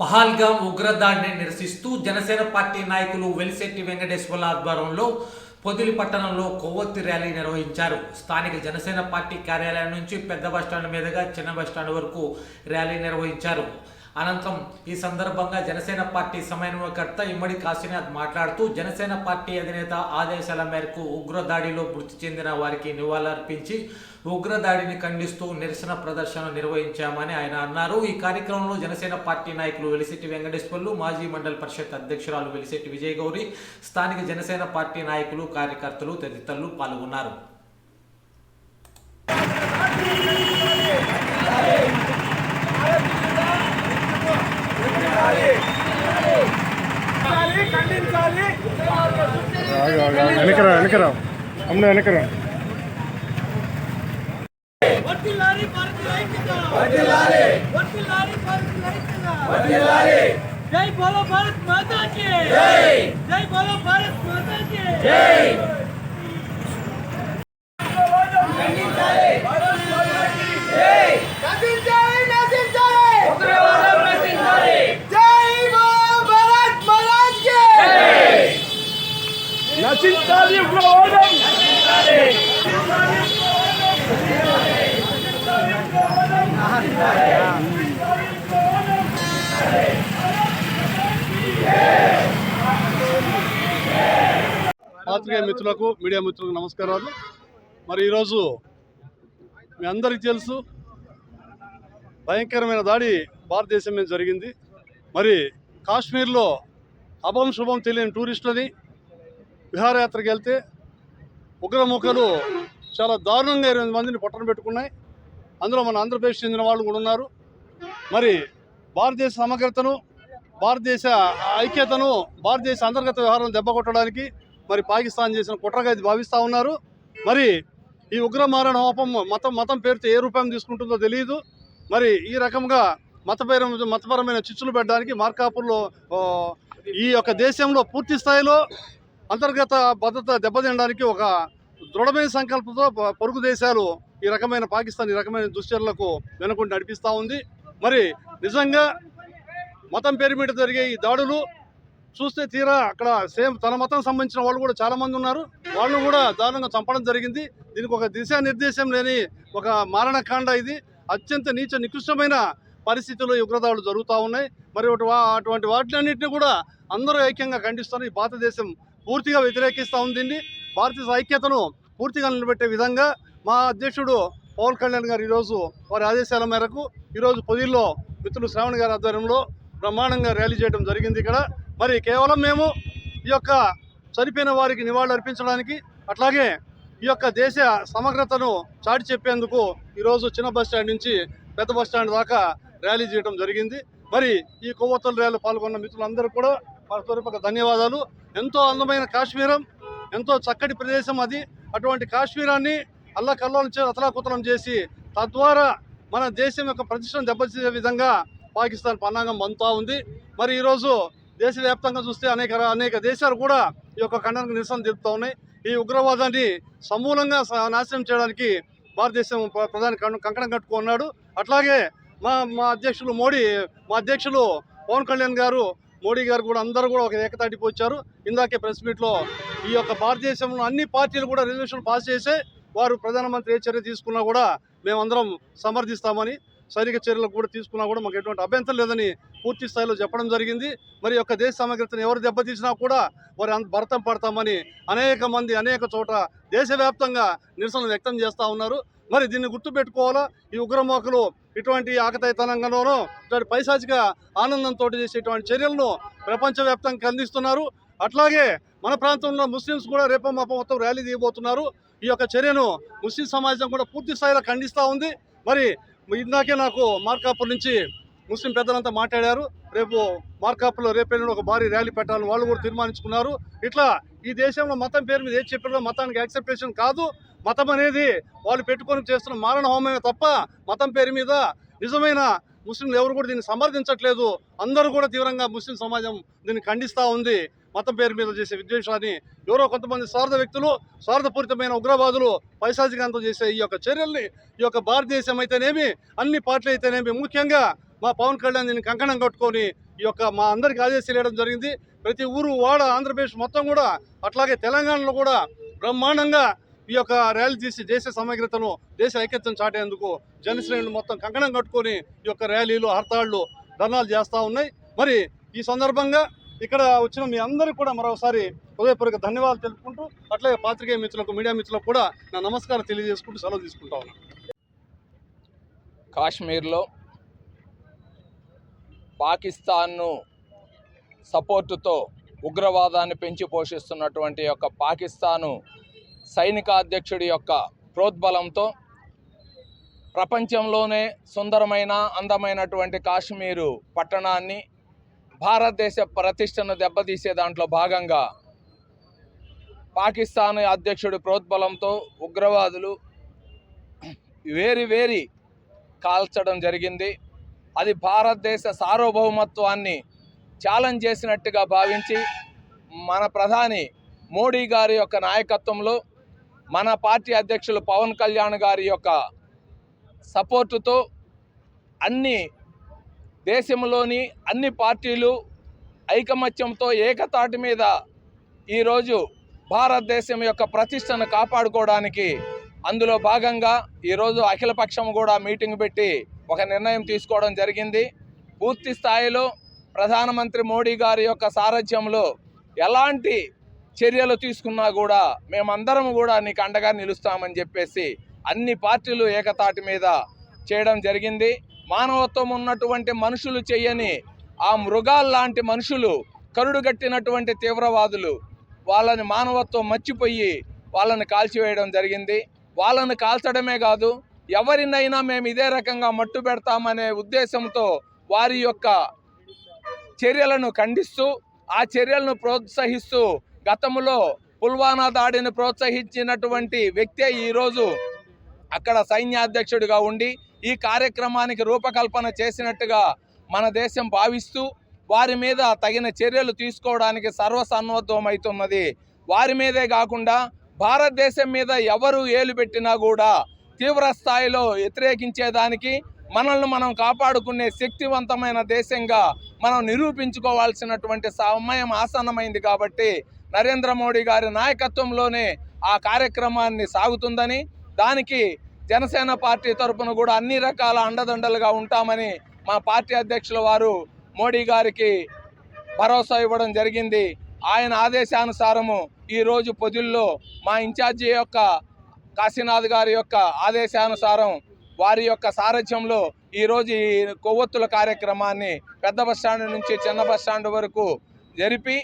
Pahalgam ఉగ్రదాడిని నిరసిస్తూ Janasena party నాయకులు వెలిశెట్టి వెంకటేశ్వర్ల ఆధ్వర్యంలో పొదిలి పట్టణంలో కొవ్వొత్తి ర్యాలీ నిర్వహించారు. స్థానిక జనసేన పార్టీ కార్యాలయం నుంచి పెద్ద బస్టాండ్ మీదుగా చిన్న బస్టాండ్ వరకు ర్యాలీ నిర్వహించారు. అనంతరం ఈ సందర్భంగా జనసేన పార్టీ సమన్వయకర్త ఇమ్మడి కాశీనాథ్ మాట్లాడుతూ జనసేన పార్టీ అధినేత ఆదేశాల మేరకు ఉగ్రదాడిలో మృతి చెందిన వారికి నివాళులర్పించి ఉగ్రదాడిని ఖండిస్తూ నిరసన ప్రదర్శన నిర్వహించామని ఆయన అన్నారు. ఈ కార్యక్రమంలో జనసేన పార్టీ నాయకులు వెలిసిటి వెంకటేశ్వర్లు మాజీ మండల పరిషత్ అధ్యక్షురాలు వెలిసిటి విజయగౌరి స్థానిక జనసేన పార్టీ నాయకులు కార్యకర్తలు తదితరులు పాల్గొన్నారు. వెనకరా వెనకరా అమ్మ వెనకరా జై బోలో భారత్ మాతా కీ జై. జై బోలో భారత్ మాతా కీ జై. పాత్రికేయ మిత్రులకు మీడియా మిత్రులకు నమస్కారాలు. మరి ఈరోజు మీ అందరికీ తెలుసు భయంకరమైన దాడి భారతదేశం మీద జరిగింది. మరి కాశ్మీర్లో అభం శుభం తెలియని టూరిస్టులని విహారయాత్రకు వెళ్తే ఉగ్రముఖలు చాలా దారుణంగా ఇరవై మందిని పొట్టన పెట్టుకున్నాయి. అందులో మన ఆంధ్రప్రదేశ్ చెందిన వాళ్ళు కూడా ఉన్నారు. మరి భారతదేశ సమగ్రతను భారతదేశ ఐక్యతను భారతదేశ అంతర్గత వ్యవహారాలను దెబ్బకొట్టడానికి మరి పాకిస్తాన్ చేసిన కుట్రగా ఇది భావిస్తూ ఉన్నారు. మరి ఈ ఉగ్ర మారణ హోపం మతం మతం పేరుతో ఏ రూపాయం తీసుకుంటుందో తెలియదు మరి ఈ రకంగా మతపరమైన మతపరమైన చిచ్చులు పెట్టడానికి మార్కాపూర్లో ఈ యొక్క దేశంలో పూర్తి స్థాయిలో అంతర్గత భద్రత దెబ్బతినడానికి ఒక దృఢమైన సంకల్పంతో పొరుగు దేశాలు ఈ రకమైన పాకిస్తాన్ ఈ రకమైన దుశ్చర్యలకు వెనుకుండి నడిపిస్తూ ఉంది. మరి నిజంగా మతం పేరు మీద జరిగే ఈ దాడులు చూస్తే తీరా అక్కడ సేమ్ తన మతం సంబంధించిన వాళ్ళు కూడా చాలామంది ఉన్నారు. వాళ్ళు కూడా దారుణంగా చంపడం జరిగింది. దీనికి ఒక దిశానిర్దేశం లేని ఒక మారణకాండ ఇది. అత్యంత నీచ నికృష్టమైన పరిస్థితుల్లో ఉగ్రదాడులు జరుగుతూ ఉన్నాయి. మరి ఒకటి వా- అటువంటి కూడా అందరూ ఐక్యంగా ఖండిస్తున్నారు. ఈ భారతదేశం పూర్తిగా వ్యతిరేకిస్తూ ఉంది భారతీయ ఐక్యతను పూర్తిగా నిలబెట్టే విధంగా మా అధ్యక్షుడు పవన్ కళ్యాణ్ గారు ఈరోజు వారి ఆదేశాల మేరకు ఈరోజు పొదిల్లో మిత్రులు శ్రావణ్ గారి ఆధ్వర్యంలో బ్రహ్మాండంగా ర్యాలీ చేయడం జరిగింది ఇక్కడ. మరి కేవలం మేము ఈ యొక్క చనిపోయిన వారికి నివాళులు అర్పించడానికి అట్లాగే ఈ యొక్క దేశ సమగ్రతను చాటి చెప్పేందుకు ఈరోజు చిన్న బస్ స్టాండ్ నుంచి పెద్ద బస్ స్టాండ్ దాకా ర్యాలీ చేయడం జరిగింది. మరి ఈ కొవ్వొత్తుల ర్యాలీలో పాల్గొన్న మిత్రులందరూ కూడా మన ధన్యవాదాలు. ఎంతో అందమైన కాశ్మీరం ఎంతో చక్కటి ప్రదేశం అది. అటువంటి కాశ్మీరాన్ని అల్లకల్లోలం చే అతలాకుతలం చేసి తద్వారా మన దేశం యొక్క ప్రతిష్టను దెబ్బతీసే విధంగా పాకిస్తాన్ పన్నాగం మంతా ఉంది. మరి ఈరోజు దేశవ్యాప్తంగా చూస్తే అనేక అనేక దేశాలు కూడా ఈ యొక్క ఖండనకు నిరసన తెలుపుతూ ఉన్నాయి. ఈ ఉగ్రవాదాన్ని సమూలంగా నాశనం చేయడానికి భారతదేశం ప్ర- ప్రధాని కంకణం కట్టుకున్నాడు అట్లాగే మా మా అధ్యక్షులు మోడీ మా అధ్యక్షులు పవన్ కళ్యాణ్ గారు మోడీ గారు కూడా అందరూ కూడా ఒక ఏకతాటికి వచ్చారు. ఇందాకే ప్రెస్ మీట్లో ఈ యొక్క భారతదేశంలో అన్ని పార్టీలు కూడా రెజల్యూషన్ పాస్ చేసే వారు ప్రధానమంత్రి ఏ చర్య తీసుకున్నా కూడా మేమందరం సమర్థిస్తామని సైనిక చర్యలు కూడా తీసుకున్నా కూడా మాకు ఎటువంటి అభ్యంతరం లేదని పూర్తి స్థాయిలో చెప్పడం జరిగింది. మరి యొక్క దేశ సమగ్రతను ఎవరు దెబ్బతీసినా కూడా వారి అంత భరతం పడతామని అనేక మంది అనేక చోట దేశవ్యాప్తంగా నిరసనలు వ్యక్తం చేస్తూ ఉన్నారు. మరి దీన్ని గుర్తుపెట్టుకోవాలా? ఈ ఉగ్రమోకలు ఇటువంటి ఆకతాయితనంగానూ ఇటువంటి పైశాచిక ఆనందంతో చేసేటువంటి చర్యలను ప్రపంచవ్యాప్తంగా అందిస్తున్నారు అట్లాగే మన ప్రాంతంలో ముస్లిమ్స్ కూడా రేపో మాప మొత్తం ర్యాలీ తీయబోతున్నారు. ఈ యొక్క చర్యను ముస్లిం సమాజం కూడా పూర్తి స్థాయిలో ఖండిస్తూ ఉంది. మరి ఇందాకే నాకు మార్కాపూర్ నుంచి ముస్లిం పెద్దలంతా మాట్లాడారు. రేపు మార్కాపులో రేపు ఒక భారీ ర్యాలీ పెట్టాలని వాళ్ళు కూడా తీర్మానించుకున్నారు. ఇట్లా ఈ దేశంలో మతం పేరు మీద ఏది చెప్పినా మతానికి యాక్సెప్టేషన్ కాదు. మతం అనేది వాళ్ళు పెట్టుకొని చేస్తున్న మారణ హోమమే తప్ప మతం పేరు మీద నిజమైన ముస్లింలు ఎవరు కూడా దీన్ని సమర్థించట్లేదు. అందరూ కూడా తీవ్రంగా ముస్లిం సమాజం దీన్ని ఖండిస్తూ ఉంది. మతం పేరు మీద చేసే విద్వేషాన్ని ఎవరో కొంతమంది స్వార్థ వ్యక్తులు స్వార్థపూరితమైన ఉగ్రవాదులు పైశాచికంతో చేసే ఈ యొక్క చర్యల్ని ఈ యొక్క భారతదేశం అయితేనేమి అన్ని పార్టీలు అయితేనేమి ముఖ్యంగా మా పవన్ కళ్యాణ్ దీన్ని కంకణం కట్టుకొని ఈ యొక్క మా అందరికి ఆదేశాలు వేయడం జరిగింది. ప్రతి ఊరు వాడ ఆంధ్రప్రదేశ్ మొత్తం కూడా అట్లాగే తెలంగాణలో కూడా బ్రహ్మాండంగా ఈ యొక్క ర్యాలీ తీసి దేశ సమగ్రతను దేశ ఐక్యతను చాటేందుకు జనశ్రేణులు మొత్తం కంకణం కట్టుకొని ఈ యొక్క ర్యాలీలు హర్తాళ్ళు ధర్నాలు చేస్తూ ఉన్నాయి. మరి ఈ సందర్భంగా ఇక్కడ వచ్చిన మీ అందరికీ కూడా మరోసారి హృదయపూర్వక ధన్యవాదాలు తెలుపుకుంటూ అట్లాగే పాత్రికేయ మిత్రులకు మీడియా మిత్రులకు కూడా నా నమస్కారం తెలియజేసుకుంటూ సెలవు తీసుకుంటా ఉన్నాను కాశ్మీర్లో పాకిస్తాన్ను సపోర్టుతో ఉగ్రవాదాన్ని పెంచి పోషిస్తున్నటువంటి యొక్క పాకిస్తాను సైనిక అధ్యక్షుడి యొక్క ప్రోద్బలంతో ప్రపంచంలోనే సుందరమైన అందమైనటువంటి కాశ్మీరు పట్టణాన్ని భారతదేశ ప్రతిష్టను దెబ్బతీసే దాంట్లో భాగంగా పాకిస్తాన్ అధ్యక్షుడి ప్రోద్బలంతో ఉగ్రవాదులు వేరి వేరి కాల్చడం జరిగింది. అది భారతదేశ సార్వభౌమత్వాన్ని ఛాలెంజ్ చేసినట్టుగా భావించి మన ప్రధాని మోడీ గారి యొక్క నాయకత్వంలో మన పార్టీ అధ్యక్షులు పవన్ కళ్యాణ్ గారి యొక్క సపోర్టుతో అన్ని దేశంలోని అన్ని పార్టీలు ఐకమత్యంతో ఏకతాటి మీద ఈరోజు భారతదేశం యొక్క ప్రతిష్టను కాపాడుకోవడానికి అందులో భాగంగా ఈరోజు అఖిలపక్షం కూడా మీటింగ్ పెట్టి ఒక నిర్ణయం తీసుకోవడం జరిగింది. పూర్తి స్థాయిలో ప్రధానమంత్రి మోడీ గారి యొక్క సారథ్యంలో ఎలాంటి చర్యలు తీసుకున్నా కూడా మేమందరం కూడా నీకు అండగా నిలుస్తామని చెప్పేసి అన్ని పార్టీలు ఏకతాటి మీద చేయడం జరిగింది. మానవత్వం ఉన్నటువంటి మనుషులు చేయని ఆ మృగాల్లాంటి మనుషులు కరుడుగట్టినటువంటి తీవ్రవాదులు వాళ్ళని మానవత్వం మర్చిపోయి వాళ్ళని కాల్చివేయడం జరిగింది. వాళ్ళని కాల్చడమే కాదు ఎవరినైనా మేము ఇదే రకంగా మట్టు పెడతామనే ఉద్దేశంతో వారి యొక్క చర్యలను ఖండిస్తూ ఆ చర్యలను ప్రోత్సహిస్తూ గతంలో పుల్వానా దాడిని ప్రోత్సహించినటువంటి వ్యక్తే ఈరోజు అక్కడ సైన్యాధ్యక్షుడిగా ఉండి ఈ కార్యక్రమానికి రూపకల్పన చేసినట్టుగా మన దేశం భావిస్తూ వారి మీద తగిన చర్యలు తీసుకోవడానికి సర్వసన్నద్ధమవుతున్నది వారి మీదే కాకుండా భారతదేశం మీద ఎవరు ఏలు పెట్టినా కూడా తీవ్ర స్థాయిలో వ్యతిరేకించేదానికి మనల్ని మనం కాపాడుకునే శక్తివంతమైన దేశంగా మనం నిరూపించుకోవాల్సినటువంటి సమయం ఆసన్నమైంది కాబట్టి నరేంద్ర మోడీ గారి నాయకత్వంలోనే ఆ కార్యక్రమాన్ని సాగుతుందని దానికి జనసేన పార్టీ తరపున కూడా అన్ని రకాల అండదండలుగా ఉంటామని మా పార్టీ అధ్యక్షుల వారు మోడీ గారికి భరోసా ఇవ్వడం జరిగింది. ఆయన ఆదేశానుసారము ఈరోజు పొదుల్లో మా ఇన్ఛార్జి యొక్క కాశీనాథ్ గారి యొక్క ఆదేశానుసారం వారి యొక్క సారథ్యంలో ఈరోజు ఈ కొవ్వొత్తుల కార్యక్రమాన్ని పెద్ద బస్టాండ్ నుంచి చిన్న బస్టాండ్ వరకు జరిపి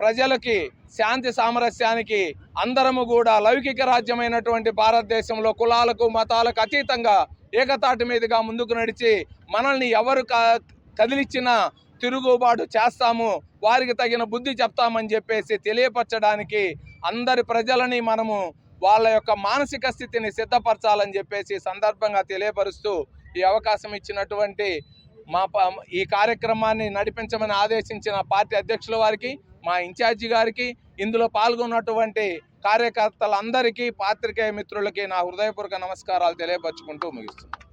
ప్రజలకి శాంతి సామరస్యానికి అందరము కూడా లౌకిక రాజ్యమైనటువంటి భారతదేశంలో కులాలకు మతాలకు అతీతంగా ఏకతాటి మీదుగా ముందుకు నడిచి మనల్ని ఎవరు క- కదిలిచ్చినా తిరుగుబాటు చేస్తాము వారికి తగిన బుద్ధి చెప్తామని చెప్పేసి తెలియపరచడానికి అందరి ప్రజలని మనము వాళ్ళ యొక్క మానసిక స్థితిని సిద్ధపరచాలని చెప్పేసి సందర్భంగా తెలియపరుస్తూ ఈ అవకాశం ఇచ్చినటువంటి మా ప- ఈ కార్యక్రమాన్ని నడిపించమని ఆదేశించిన పార్టీ అధ్యక్షుల వారికి మా ఇన్ఛార్జి గారికి ఇందులో పాల్గొన్నటువంటి కార్యకర్తలందరికీ పాత్రికేయ మిత్రులకి నా హృదయపూర్వక నమస్కారాలు తెలియపరుచుకుంటూ ముగిస్తున్నాను.